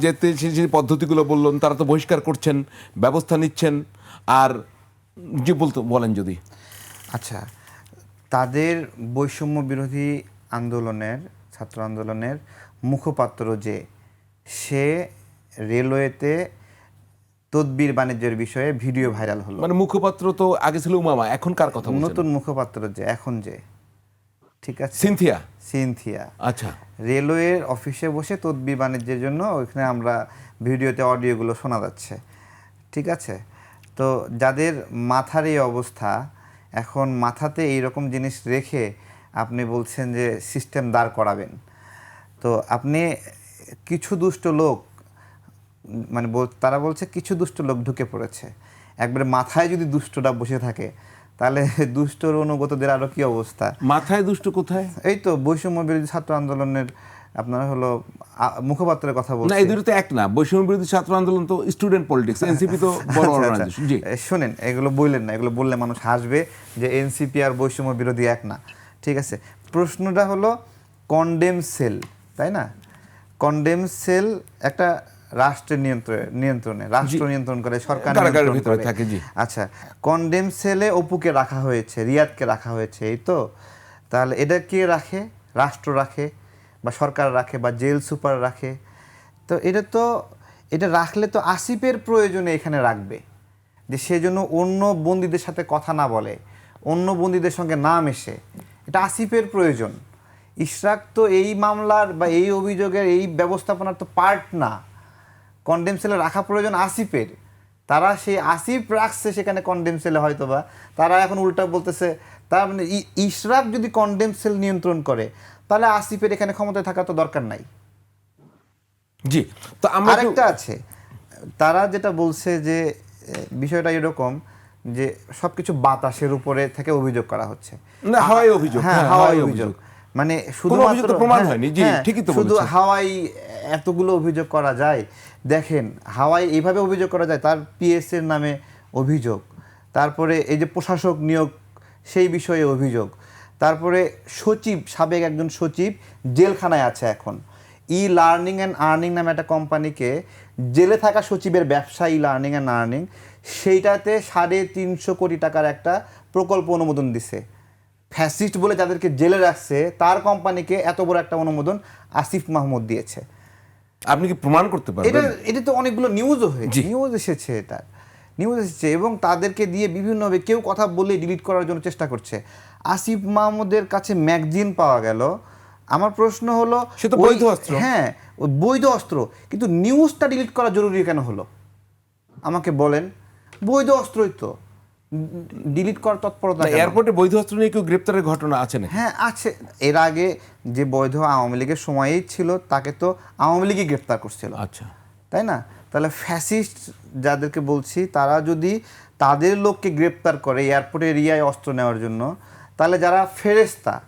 যে তে- সে পদ্ধতিগুলো বললেন তারা তো বহিষ্কার করছেন ব্যবস্থা নিচ্ছেন। আর যে বলতো বলেন যদি। আচ্ছা তাদের বৈষম্য বিরোধী আন্দোলনের ছাত্র আন্দোলনের মুখপাত্র যে সে রেলওয়েতে তদবির বাণিজ্যের বিষয়ে ভিডিও ভাইরাল হলো। মানে মুখপাত্র তো আগে ছিল উমামা এখন কার কথা নতুন মুখপাত্র যে এখন যে। ঠিক আছে? সিনথিয়া? সিনথিয়া। আচ্ছা। রেলওয়ের অফিসে বসে তদবি বাণিজ্যের জন্য ওইখানে আমরা ভিডিওতে অডিওগুলো শোনা যাচ্ছে। ঠিক আছে? তো যাদের মাথার এই অবস্থা এখন মাথাতে এই রকম জিনিস রেখে আপনি বলছেন যে সিস্টেম দাঁড় করাবেন। তো আপনি কিছু দুষ্ট লোক মানে বল- তারা বলছে কিছু দুষ্ট লোক ঢুকে পড়েছে। একবারে মাথায় যদি দুষ্টটা বসে থাকে তাহলে দুষ্টর অনুগতদের আরও কি অবস্থা? মাথায় দুষ্ট কোথায়? এই তো বৈষম্য বিরোধী ছাত্র আন্দোলনের আপনার হলো মুখপাত্রের কথা বলছেন না এই দুটো তো এক না বৈষম্য বিরোধী ছাত্র আন্দোলন তো স্টুডেন্ট পলিটিক্স এনসিপি তো বড় আচ্ছা, আচ্ছা। অর্গানাইজেশন জি। শোনেন এগুলো বললেন না এগুলো বললে মানুষ হাসবে যে এনসিপি আর বৈষম্য বিরোধী এক না। ঠিক আছে প্রশ্নটা হলো কন্ডেম সেল তাই না? কন্ডেম সেল একটা রাষ্ট্রের নিয়ন্ত্রণে নিয়ন্ত্রণে রাষ্ট্র নিয়ন্ত্রণ করে সরকার কারাগারের ভিতরে থাকে, জি। আচ্ছা কন্ডেম সেলে অপুকে রাখা হয়েছে রিয়াদকে রাখা হয়েছে এই তো? তাহলে এটা কে রাখে? রাষ্ট্র রাখে বা সরকার রাখে বা জেল সুপার রাখে? তো এটা তো এটা রাখলে তো আসিফের প্রয়োজনে এখানে রাখবে। যে সেজন্য অন্য বন্দীদের সাথে কথা না বলে অন্য বন্দীদের সঙ্গে না মেশে। এটা আসিফের প্রয়োজন। ইশরাক তো এই মামলার বা এই অভিযোগের এই ব্যবস্থাপনার তো পার্ট না। কন্ডেম সেলে রাখা প্রয়োজন আসিফের। তারা সেই আসিফ রাখছে সেখানে কন্ডেম সেলে হয়তো বা তারা এখন উল্টা বলতেছে তার মানে ই- ইশরাক যদি কন্ডেম সেল নিয়ন্ত্রণ করে তাহলে আসিফের এখানে ক্ষমতায় থাকা তো দরকার নাই। জি তো আমরা একটু- আছে। তারা যেটা বলছে যে বিষয়টা এরকম যে সবকিছু বাতাসের উপরে থেকে অভিযোগ করা হচ্ছে। না, হাওয়াই অভিযোগ, হ্যাঁ হ্যাঁ, হাওয়াই অভিযোগ। মানে তো প্রমাণ হ্যাঁ, হয়নি, জি, হ্যাঁ, ঠিকই তো শুধু। হাওয়াই এতগুলো অভিযোগ করা যায়। দেখেন হাওয়াই এইভাবে অভিযোগ করা যায়, তার পিএস এর নামে অভিযোগ। তারপরে এই যে প্রশাসক নিয়োগ, সেই বিষয়ে অভিযোগ। তারপরে সচিব, সাবেক একজন সচিব জেলখানায় আছে এখন। ই লার্নিং অ্যান্ড আর্নিং নামে একটা কোম্পানিকে জেলে থাকা সচিবের ব্যবসা ই লার্নিং অ্যান্ড আর্নিং সেইটাতে সাড়ে তিনশো কোটি টাকার একটা প্রকল্প অনুমোদন দিছে। ফ্যাসিস্ট বলে যাদেরকে জেলে রাখছে, তার কোম্পানিকে এত বড় একটা অনুমোদন আসিফ মাহমুদ দিয়েছে। আপনি কি প্রমাণ করতে এটা পারবেন? এটা তো অনেকগুলো নিউজও হয়েছে। নিউজ এসেছে এটা নিউজ এসেছে এবং তাদেরকে দিয়ে বিভিন্নভাবে কেউ কথা বলে ডিলিট করার জন্য চেষ্টা করছে। আসিফ মাহমুদের কাছে ম্যাগজিন পাওয়া গেল। আমার প্রশ্ন হলো সে তো বৈধ অস্ত্র। হ্যাঁ বৈধ অস্ত্র। কিন্তু নিউজটা ডিলিট করা জরুরি কেন হলো? আমাকে বলেন। বৈধ অস্ত্রই তো। ডিলিট করার তৎপরতা এয়ারপোর্টে বৈধ অস্ত্র নিয়ে কেউ গ্রেপ্তারের ঘটনা আছে না হ্যাঁ আছে। এর আগে যে বৈধ আওয়ামী লীগের সময়েই ছিল তাকে তো আওয়ামী লীগই গ্রেপ্তার করছিল। আচ্ছা। তাই না? তাহলে ফ্যাসিস্ট যাদেরকে বলছি তারা যদি তাদের লোককে গ্রেপ্তার করে এয়ারপোর্টে এরিয়ায় অস্ত্র নেওয়ার জন্য তাহলে যারা ফেরেস্তা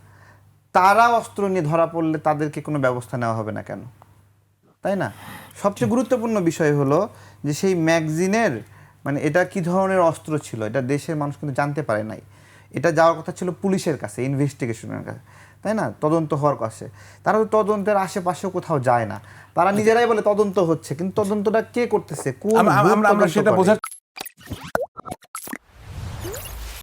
তারা অস্ত্র নিয়ে ধরা পড়লে তাদেরকে কোনো ব্যবস্থা নেওয়া হবে না কেন? তাই না? সবচেয়ে গুরুত্বপূর্ণ বিষয় হলো যে সেই ম্যাগজিনের মানে এটা কি ধরনের অস্ত্র ছিল? এটা দেশের মানুষ কিন্তু জানতে পারে নাই। এটা যাওয়ার কথা ছিল পুলিশের কাছে ইনভেস্টিগেশনের কাছে। তাই না? তদন্ত হওয়ার কাছে। তারা তো তদন্তের আশেপাশেও কোথাও যায় না। তারা নিজেরাই বলে তদন্ত হচ্ছে কিন্তু তদন্তটা কে করতেছে? কোন আমরা- সেটা বোঝার